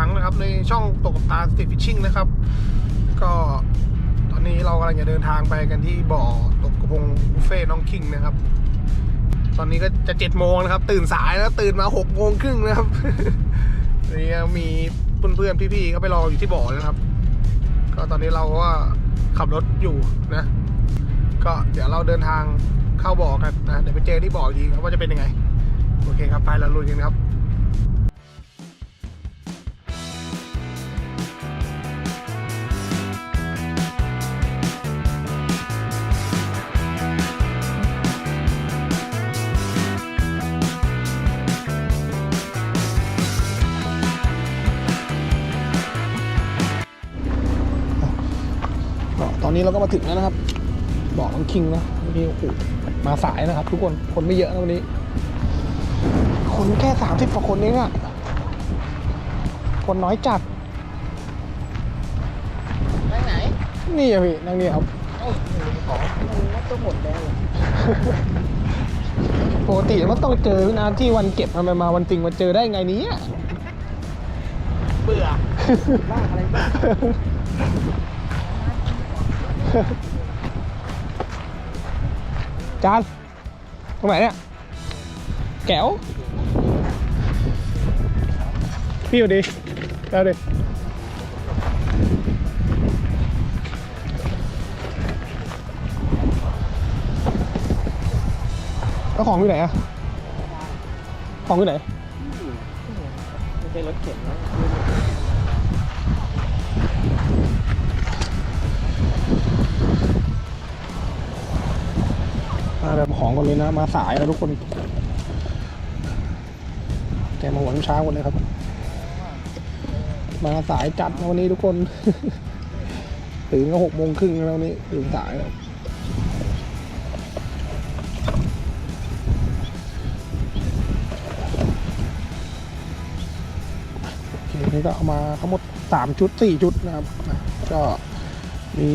รั้งนะครับ ในช่องตกตาสติฟิชชิ่งนะครับ ก็ตอนนี้เรากำลังจะเดินทางไปกันที่บ่อตกกระพงบุฟเฟ่น้องคิงนะครับ ตอนนี้ก็จะเจ็ดโมงนะครับ ตื่นสายแล้วตื่นมาหกโมงครึ่งนะครับนี่มีเพื่อนๆพี่ๆเขาไปรออยู่ที่บ่อนะครับ ก็ตอนนี้เราก็ขับรถอยู่นะ ก็เดี๋ยวเราเดินทางเข้าบ่อกันนะเดี๋ยวไปเจอที่บ่ออีกทีครับว่าจะเป็นยังไง โอเคครับไปเราลุยกันครับ นนี้เราก็มาถึงแล้วนะครับบ่อน้องคิงนะเมื่อกี้โอ้โหมาสายนะครับ ทุกคนคนไม่เยอะนะวันนี้ คนแค่สามสิบกว่าคนเองอะคนน้อยจัดไปไหนนี่อะพี่นั่งนี่ครับเอ้ยของมันก็หมดแล้วปกติมันต้องเจอนะที่วันเก็บทำไมมาวันจริงมาเจอได้ไงเนี้ เบื่อบ้าอะไรบ้าง จานตรงไหนเนี่ย แก้วพี่อยู่ดีแก้วดิแล้วของอยู่ไหนอะของอยู่ไหนไม่ใช่รถเข็นนะ มาแบบของก่อนเลยนะ มาสายนะทุกคนแกมาหัวน้ำช้าหมดเลยครับ มาสายจัดนะวันนี้ทุกคน ตื่นก็หกโมงครึ่งแล้วนี้ตื่นสายแล้วโอเคนี่ก็เอามาทั้งหมดสามชุดสี่ชุดนะครับ ก็มี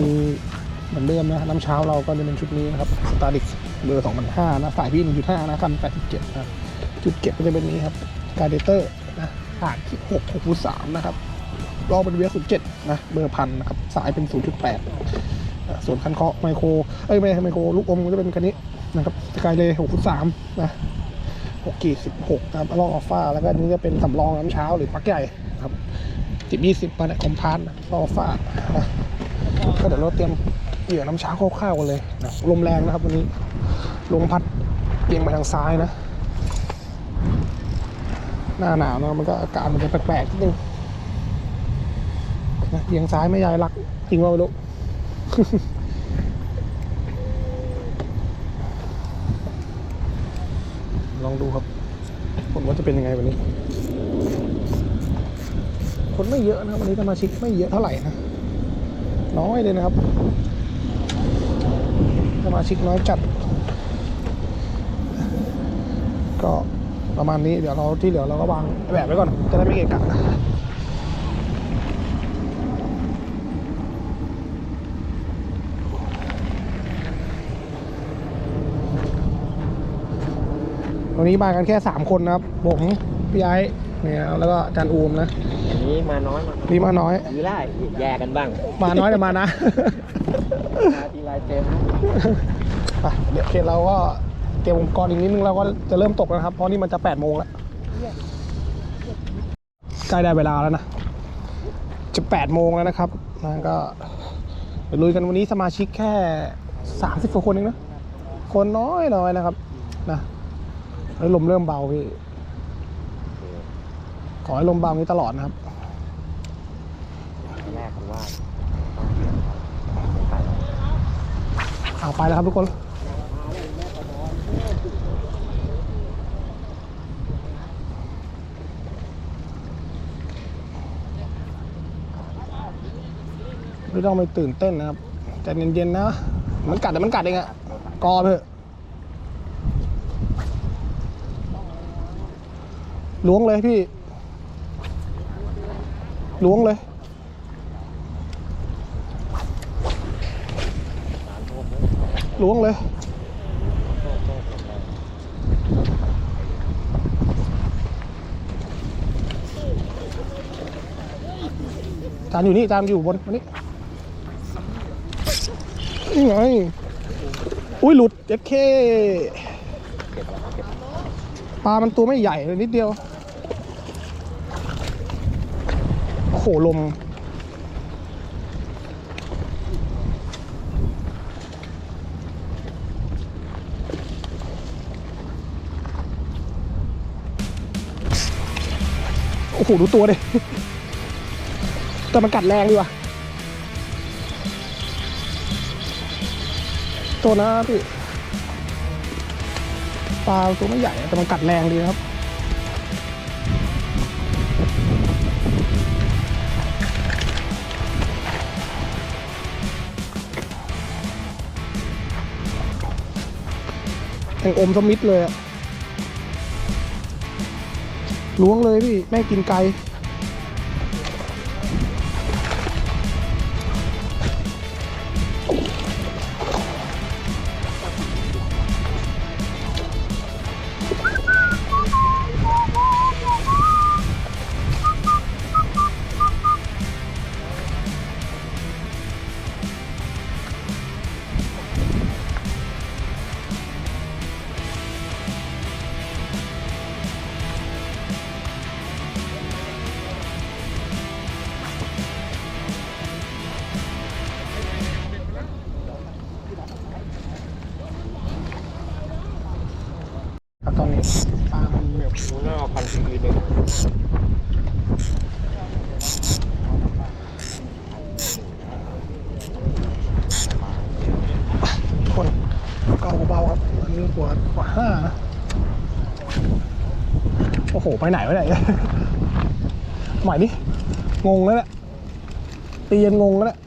เหมือนเดิมนะน้ำเช้าเราก็จะเป็นชุดนี้นะครับสตาร์ดิก เบอร์2005นะฝ่ายพี่1.5นะคัน87นะจุดเก็บก็จะเป็นนี้ครับการเดเตอร์นะอ่านที่6 6 3นะครับรอบเป็นเวียสุดเจ็ดนะเบอร์พันนะครับสายเป็น 0.8อะส่วนคันเคาะไมโครเอ้ยไม่ไมโครลูกอมก็จะเป็นคันนี้นะครับสกายเลย6.3นะ6กีด16นะครับลออัลฟาแล้วก็นี้จะเป็นสำรองน้ำเช้าหรือปักใหญ่ครับจิบยี่สิบมาเนี่ยคอมพานะลออัลฟานะก็เดี๋ยวเราเตรียมเหยื่อน้ำเช้าคร่าวๆกันเลยนะลมแรงนะครับวันนี้ ลมพัดเอียงไปทางซ้ายนะ หน้าหนาวนะมันก็อากาศมันจะแปลกๆนิดนึงนะเอียงซ้ายไม่ยายรัก จริงว่าไม่รู้ลองดูครับผลว่าจะเป็นยังไงวันนี้ คนไม่เยอะนะครับวันนี้สมาชิกไม่เยอะเท่าไหร่นะน้อยเลยนะครับ สมาชิกน้อยจัด ก็ประมาณนี้เดี๋ยวเราที่เหลือเราก็วางแบบไว้ก่อน จะได้ไม่เกะกะวันนี้มากันแค่สามคนนะครับผมพี่ไอ้เนี่ยแล้วก็อาจารย์อูมนะอันนี้มาน้อยมานี่มาน้อยทีไล่แยกกันบ้าง มาน้อยแต่มานะมาทีไรเต็มไปเดี๋ยวเคเราก็ เตรียมอุปกรณ์อีกนิดนึงเราก็จะเริ่มตกแล้วนะครับ เพราะนี่มันจะแปดโมงแล้วใกล้ได้เวลาแล้วนะ จะแปดโมงแล้วนะครับนะก็ลุยกันวันนี้สมาชิกแค่สามสิบกว่าคนเองนะ คนน้อยน้อยนะครับนะแล้วลมเริ่มเบาพี่ ขอให้ลมเบานี้ตลอดนะครับแรกว่าเอาไปแล้วครับทุกคน ไม่ต้องไปตื่นเต้นนะครับใจเย็นๆนะ มันกัดแต่มันกัดเองอะกอเพื่ล้วงเลยพี่ล้วงเลย ล้วงเลย จานอยู่นี่จานอยู่บนอันนี้ นี่ไง อุ้ยหลุดเจ็ดเคปลามันตัวไม่ใหญ่เลยนิดเดียว โอ้โหลม โอ้โห ดูตัวดิ แต่มันกัดแรงดีว่ะ ตัวนะพี่ปลาตัวไม่ใหญ่แต่มันกัดแรงดีครับแห่งอมสมิธเลยอะล้วงเลยพี่ แม่งกินไกล ไปไหนวะเนี่ยใหม่นี่งงแล้วแหละตียันงงแล้วแหละ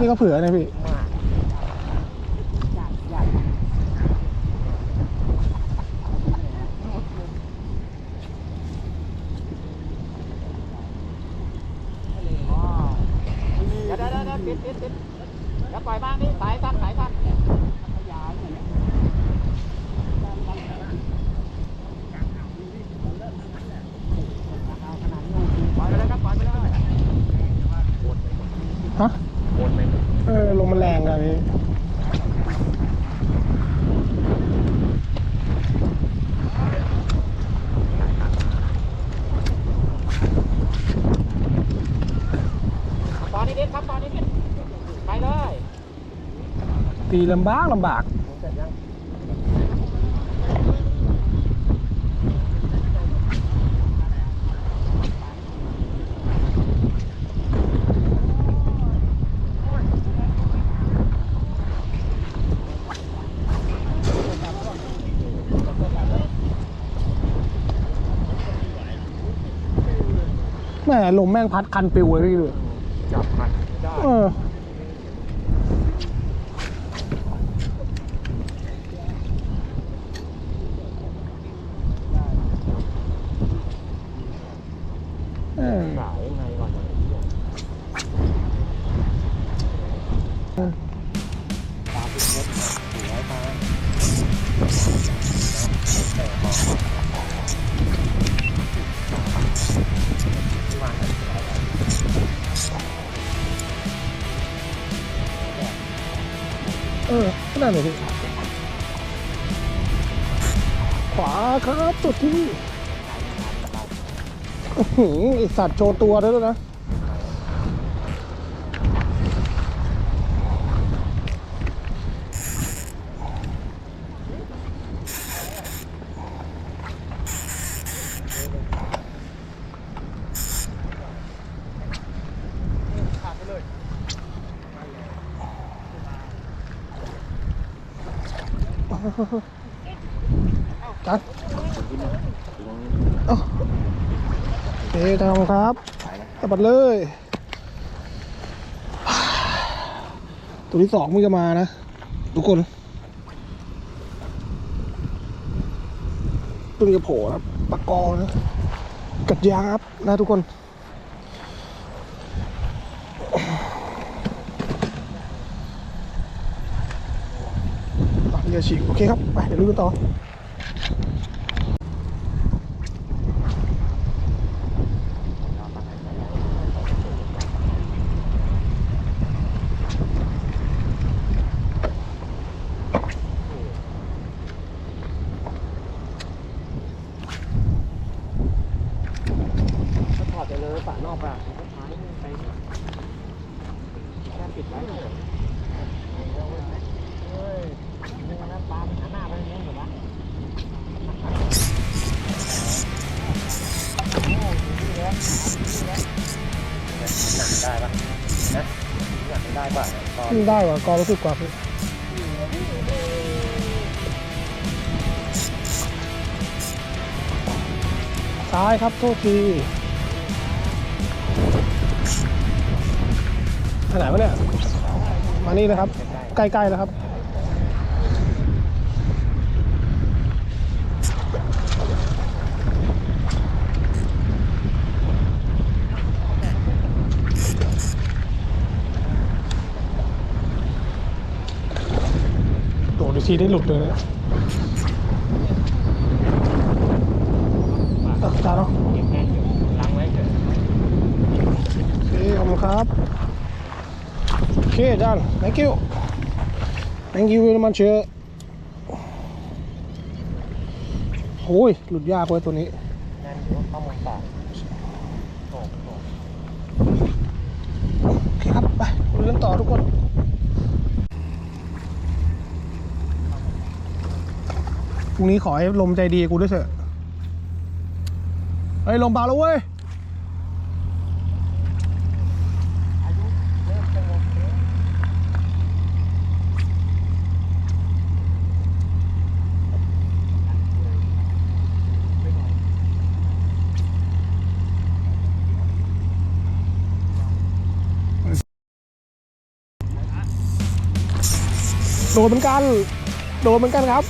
นี่ก็เผื่อนะพี่ เดี๋ยวเดี๋ยวเดี๋ยวปิดปิดปิดเดี๋ยวปล่อยบ้างนี่สายสั้นสายสั้นปล่อยไปเลยครับปล่อยไปเลย ฮะ โอนไป เออลมมันแรงอะพี่ตอนนี้นิดครับตอนนี้นิดไปเลย ตีลำบากลำบาก ลมแม่งพัดคันปิวเลยพี่เลยจับมันได้ เออเอ อื้อหือไอสัตว์โชว์ตัวด้วยนะ ขาดไปเลย จัดเอ้าโอเคทำครับสะ บัดเลย ตัวที่สองมึงจะมานะ ทุกคนเพิ่งจะโผล่นะปากกอนะ กัดยางครับนะทุกคนอะเรือฉีกโอเคครับ ไปเดี๋ยวลุยกันต่อ ถ้าถอดไปเลยฝานอกอะสุดท้ายไปแค่ ปิดไว้เฮ้ยนี่นะปลามันหันหน้าได้ปะนะอยากได้ปะตอนได้ว่ะกอรู้สึกกว่าพี่ซ้ายครับโทษที ไปไหนวะเนี่ย มานี่นะครับ ใกล้ๆแล้วครับ โดดอีกทีได้หลุดเลยนะตัดจานเนาะเก็บแน่นอยู่ล้างไว้เถอะโอเคขอบคุณครับ โอเคจาน thank you thank you very much เชอโอ้ย หลุดยากเว้ยตัวนี้แน่นอยู่ข้อมูลต่างโอ้โหโอเคครับ ไปเรื่องต่อทุกคนพรุ่งนี้ขอให้ลมใจดีกูด้วยเถอะเฮ้ย ลมเบาแล้วเว้ย อายุเริ่มสงบแล้ว โดนเหมือนกัน โดนเหมือนกันครับ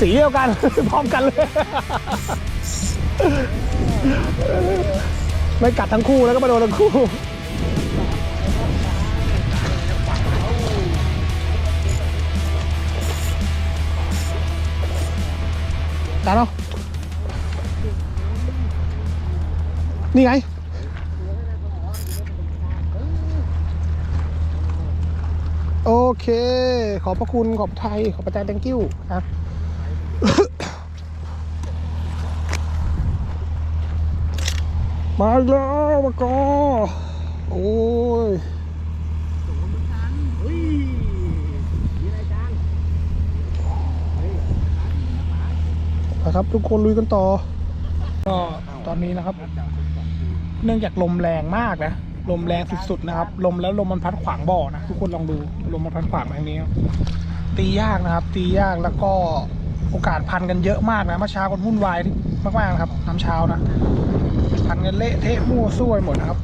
สีเดียวกัน พร้อมกันเลย ไม่กัดทั้งคู่แล้วก็มาโดนทั้งคู่กันเนาะนี่ไง โอ เค ขอบพระคุณ ขอบไทย ขอบประจาน thank you ครับ มาแล้วมากอโอ้ยนะครับ ทุกคนลุยกันต่อ ก็ตอนนี้นะครับ เนื่องจากลมแรงมากนะ ลมแรงสุดๆนะครับ ลมแล้วลมมันพัดขวางบ่อนะทุกคนลองดูลมมันพัดขวางมาทางนี้ครับตียากนะครับ ตียากแล้วก็โอกาสพันกันเยอะมากนะเมื่อเช้าคนวุ่นวายมากๆนะครับน้ำเช้านะพันกันเละเทะมั่วซั่วไปหมดนะครับ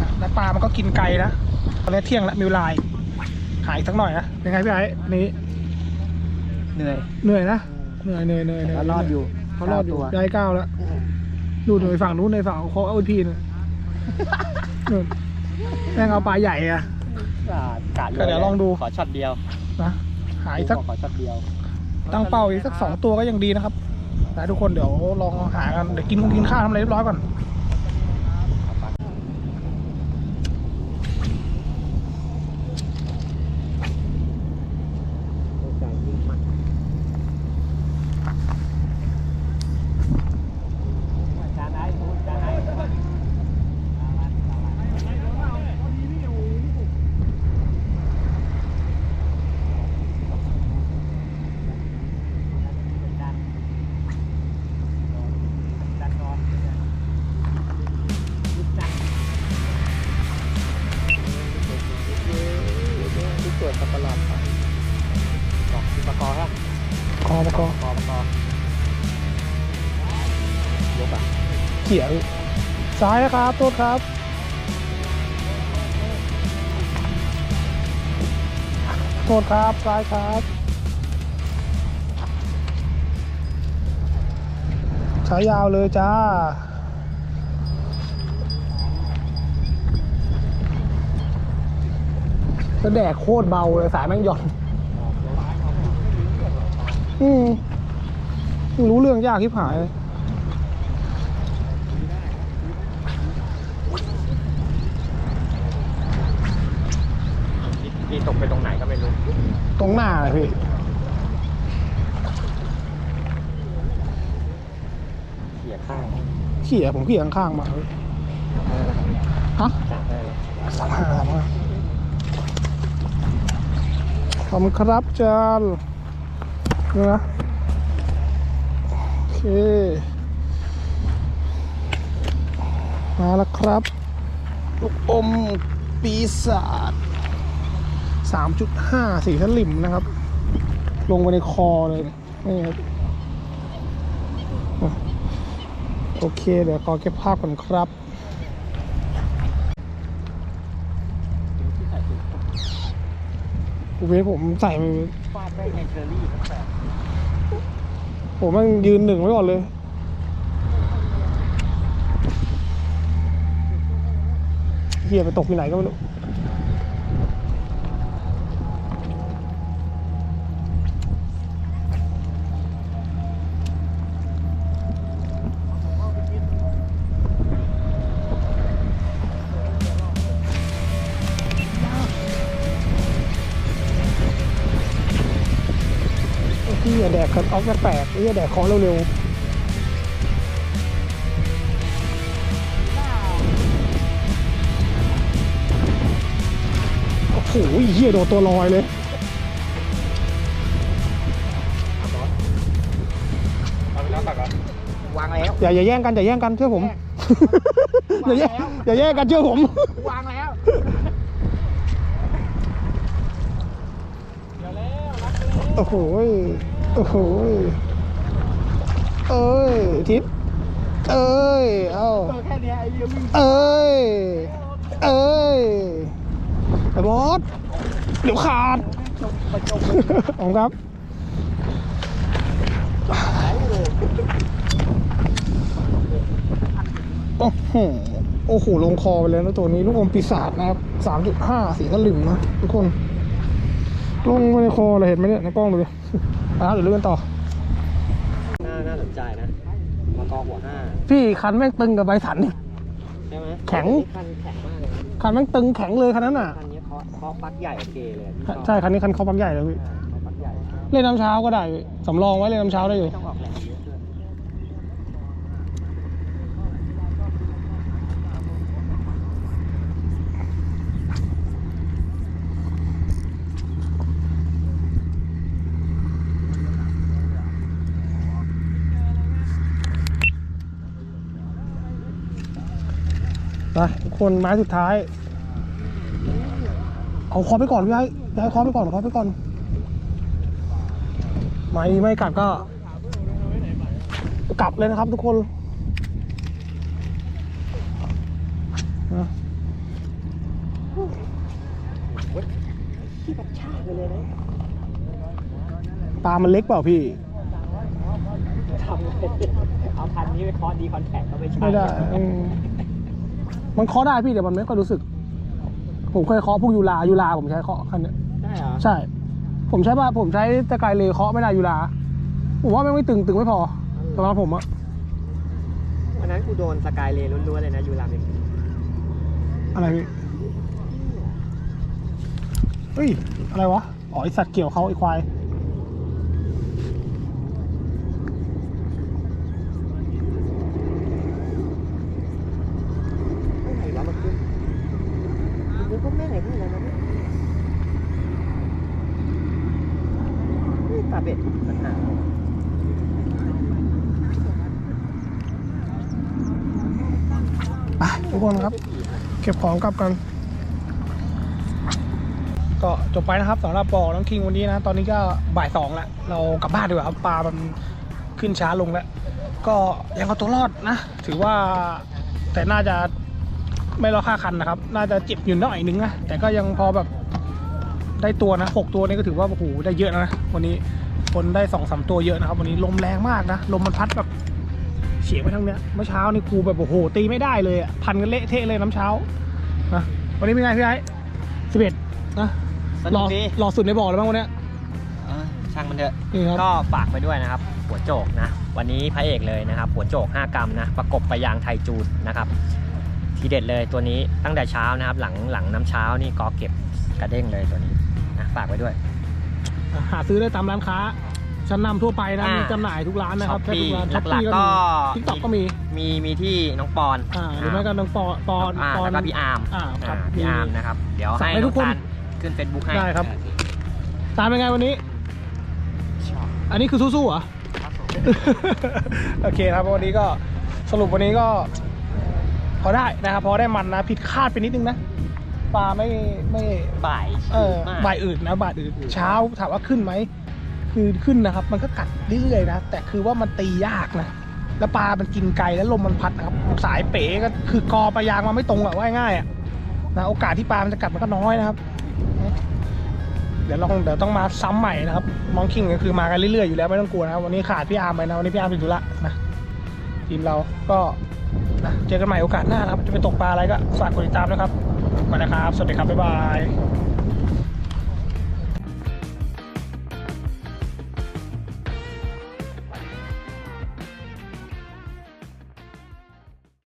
อะแล้วปลามันก็กินไกลนะตอนนี้เที่ยงแล้วมิวไลน์หายสักหน่อยนะเป็นไงพี่ไอ้วันนี้เหนื่อยเหนื่อยนะเหนื่อยเหนื่อยเหนื่อยเหนื่อยแล้วรอดอยู่เขารอดอยู่เก้าตัวได้เก้าแล้วดูหน่อยฝั่งนู้นในฝั่งของเขาเอาอีกทีนึงนู่น แม่งเอาปลาใหญ่อะอ่ากาดก็เดี๋ยวลองดูขอช็อตเดียวนะหายสักขอช็อตเดียวตั้งเป้าอีกสักสองตัวก็ยังดีนะครับแต่ทุกคนเดี๋ยวลองหากันเดี๋ยวกินคงกินข้าวทำอะไรเรียบร้อยก่อน คอมกอปอบปอยกอะเขี่ยซ้ายนะครับโทษครับ โทษครับ ซ้ายครับ สายยาวเลยจ้าแล้วแดกโคตรเบาเลย สายแม่งหย่อน อืมรู้เรื่องยากที่ผายเลยพี่ตกไปตรงไหนก็ไม่รู้ ตรงหน้าเลยพี่ เขี่ยข้างเขี่ยผมเขี่ยข้างๆมาเลยฮะจับได้เลยสามห้าสามห้าขอบคุณครับจาน นี่นะโอเค มาแล้วครับ ลูกอมปีศาจสามจุดห้าสีสลิมนะครับ ลงไปในคอเลยนี่ครับโอเค เดี๋ยวขอเก็บภาพก่อนครับ กู เวฟผมใส่ไปฟาดได้ไงเชอรี่ตั้งแต่ผมมันยืนหนึ่งไว้ก่อนเลย เฮียไปตกที่ไหนก็ไม่รู้ กคันออฟแปลกๆเฮียแดกของเร็วๆ โอ้โหเฮียโดนตัวลอยเลยเอาไปแล้วตักก่อนวางแล้วอย่าอย่าแย่งกันอย่าแย่งกันเชื่อผม อย่าแย่งอย่าแย่งกันเชื่อผม วางแล้วเดี๋ยวแล้วรักเลยโอ้โหย โอ้โหเอ้ยทิศเอ้ย เอ้าเออแค่เนี้ยไอเหี้ยมึงเอ้ย เอ้ยไอ้บอสเดี๋ยวขาดขอบครับ โอ้โห โอ้โห ลงคอไปเลยนะตัวนี้ ลูกอมปีศาจนะครับสามจุดห้าสีสลิมนะทุกคน ลงไปในคอเลยเห็นไหมเนี่ยในกล้องดูดิอะเดี๋ยวเลื่อนต่อ น่าน่าสนใจนะมากอหัวห้าพี่คันแม่งตึงกับใบสันนี่ ใช่ไหมแข็ง คันแข็งมากเลยนะคันแม่งตึงแข็งเลยคันนั้นอะ คันนี้เคาะเคาะปลั๊กใหญ่โอเคเลยพี่ชอบใช่คันนี้คันเขาปักใหญ่เลยพี่อ่าเคาะปลั๊กใหญ่เล่นน้ำเช้าก็ได้พี่สำรองไว้เล่นน้ำเช้าได้อยู่ ไม่ต้องออกแรง เยอะด้วยไปทุกคนไม้สุดท้าย เอาคอไปก่อนพี่ไอ้ย้ายคอไปก่อนคอไปก่อนไม้ไม่กัดก็ กลับเลยนะครับทุกคนนะที่กระชากไปเลยนะปลามันเล็กเปล่าพี่ทำเลยเอาคันนี้ไปเคาะดีคอนแทคก็ไม่ใช่ไม่ได้อื มมันเคาะได้พี่แต่มันไม่ค่อยรู้สึก ผมเคยเคาะพวกยูรายูราผมใช้เคาะคันเนี้ยได้เหรอใช่ ผมใช้ป่ะผมใช้ตะไกรเลเคาะไม่ได้ยูราผมว่าแม่งไม่ตึงตึงไม่พอสำหรับผมอะวันนั้นกูโดนสกายเลย์ล้วนๆเลยนะยูราเมกอะไรพี่เฮ้ยอะไรวะอ๋อไอสัตว์เกี่ยวเขาไอควาย ไม่ไหนวะมันขึ้นนึกว่าแม่ไหนขึ้นแล้วนะนี่ตาเบ็ดปัญหา ไป ทุกคนครับ เก็บของกลับกัน ก็จบไปนะครับสำหรับบ่อน้องคิงวันนี้นะ ตอนนี้ก็บ่ายสองแล้วเรากลับบ้านดีกว่าครับปลามันขึ้นช้าลงแล้ว ก็ยังเอาตัวรอดนะ ถือว่าแต่น่าจะไม่รอค่าคันนะครับ น่าจะเจ็บอยู่หน่อยนึงนะ แต่ก็ยังพอแบบได้ตัวนะหกตัวนี่ก็ถือว่าโอ้โหได้เยอะนะ วันนี้คนได้สองสามตัวเยอะนะครับ วันนี้ลมแรงมากนะ ลมมันพัดแบบ ฉียงไปทางเนี้ยเมื่อเช้านี่ครูแบบโอ้โหตีไม่ได้เลยอะพันกันเละเทะเลยน้ำเช้านะวันนี้เป็นไงพี่ไอ้สิบเอ็ดนะสหนุล่อกดีหล่อสุดในบ่อเลยบ้างวันเนี้ย เออช่างมันเถอะ นี่ครับ ก็ฝากไปด้วยนะครับ หัวโจกนะ วันนี้พระเอกเลยนะครับ หัวโจก 5 กรัมนะ ประกบไปยางไทจูนนะครับ ทีเด็ดเลยตัวนี้ตั้งแต่เช้านะครับ หลังหลังน้ำเช้านี่กอเก็บกระเด้งเลยตัวนี้นะฝากไว้ด้วยหาซื้อได้ตามร้านค้า ชั้นนำทั่วไปนะอ่ามี มีจำหน่ายทุกร้านนะครับ Shopee แทบทุกร้านหลักๆก็ทิกตอกก็มีมีมีที่น้องปอนอ่าหรือไม่ก็น้องปอปอนอ่าปอนแล้วก็พี่อาร์มอ่าครับ อ่าพี่อาร์มนะครับ เดี๋ยวสั่งให้ให้ทุทุกกคนท่านขึ้น Facebook ให้ได้ครับ ตามเป็นไงวันนี้อันนี้คือสู้ๆเหรอ โอเคครับวันนี้ก็สรุปวันนี้ก็ พอได้นะครับ พอได้มันนะ ผิดคาดไปนิดนึงนะ ปลาไม่ไม่ บ่ายเออมาก บ่ายอื่นนะบ่ายอื่นเช้าถามว่าขึ้นไหม คือขึ้นนะครับ มันก็กัดเรื่อยๆนะ แต่คือว่ามันตียากนะ แล้วปลา มันกินไกลแล้วลมมันพัดนะครับ สายเป๋ก็คือกอปลายางมันไม่ตรงอะว่าง่ายอะนะโอกาสที่ปลา มันจะกัดมันก็น้อยนะครับ เดี๋ยวลองเดี๋ยวต้องมาซ้ำใหม่นะครับ มองคิงก็คือมากันเรื่อยๆอยู่แล้วไม่ต้องกลัวนะครับ วันนี้ขาดพี่อาร์มไปนะ วันนี้พี่อาร์มติดธุระนะ ทีมเราก็นะเจอกันใหม่โอกาสหน้านะครับ จะไปตกปลาอะไรก็ฝากกดติดตามนะครับไปนะครับ สวัสดีครับ บ๊ายบาย